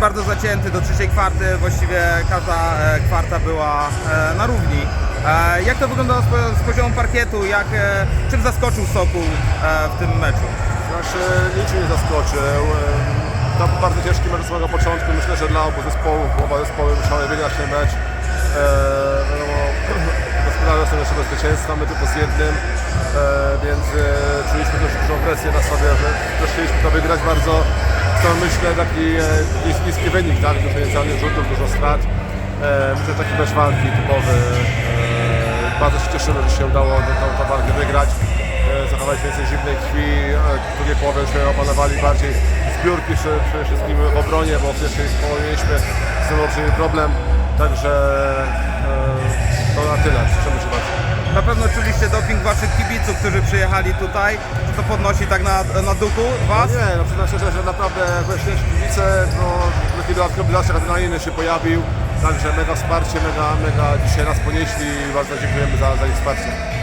Bardzo zacięty do trzeciej kwarty, właściwie każda e, kwarta była e, na równi. E, Jak to wyglądało z po- z poziomu parkietu? Jak, czym zaskoczył Sokół w tym meczu? Znaczy nic mnie nie zaskoczył. To był bardzo ciężki mecz od samego początku. Myślę, że dla obu zespołów, oba zespoły musiały wygrać ten mecz. Gospodarze są jeszcze bez zwycięstwa, my tylko z jednym, więc czuliśmy dość dużą presję na sobie, że chcieliśmy to wygrać bardzo. Stąd myślę taki e, nis, niski wynik, tak? Dużo niecelnych rzutów, dużo strat. E, myślę, taki mecz walki typowy. E, bardzo się cieszymy, że się udało tę, tę walkę wygrać. E, zachować więcej zimnej krwi. E, W drugiej połowie już opanowali bardziej zbiórki przede wszystkim w obronie, bo w pierwszej połowie mieliśmy z tym olbrzymi problem. Także to na tyle. Cieszymy się bardzo. Na pewno czuliście doping waszych którzy przyjechali tutaj. To podnosi tak na, na duchu was? Nie, no przyznam szczerze, że naprawdę właśnie kibice, no taki dodatkowy zastrzyk adrenaliny się pojawił. Także mega wsparcie, mega, mega dzisiaj nas ponieśli i bardzo dziękujemy za, za ich wsparcie.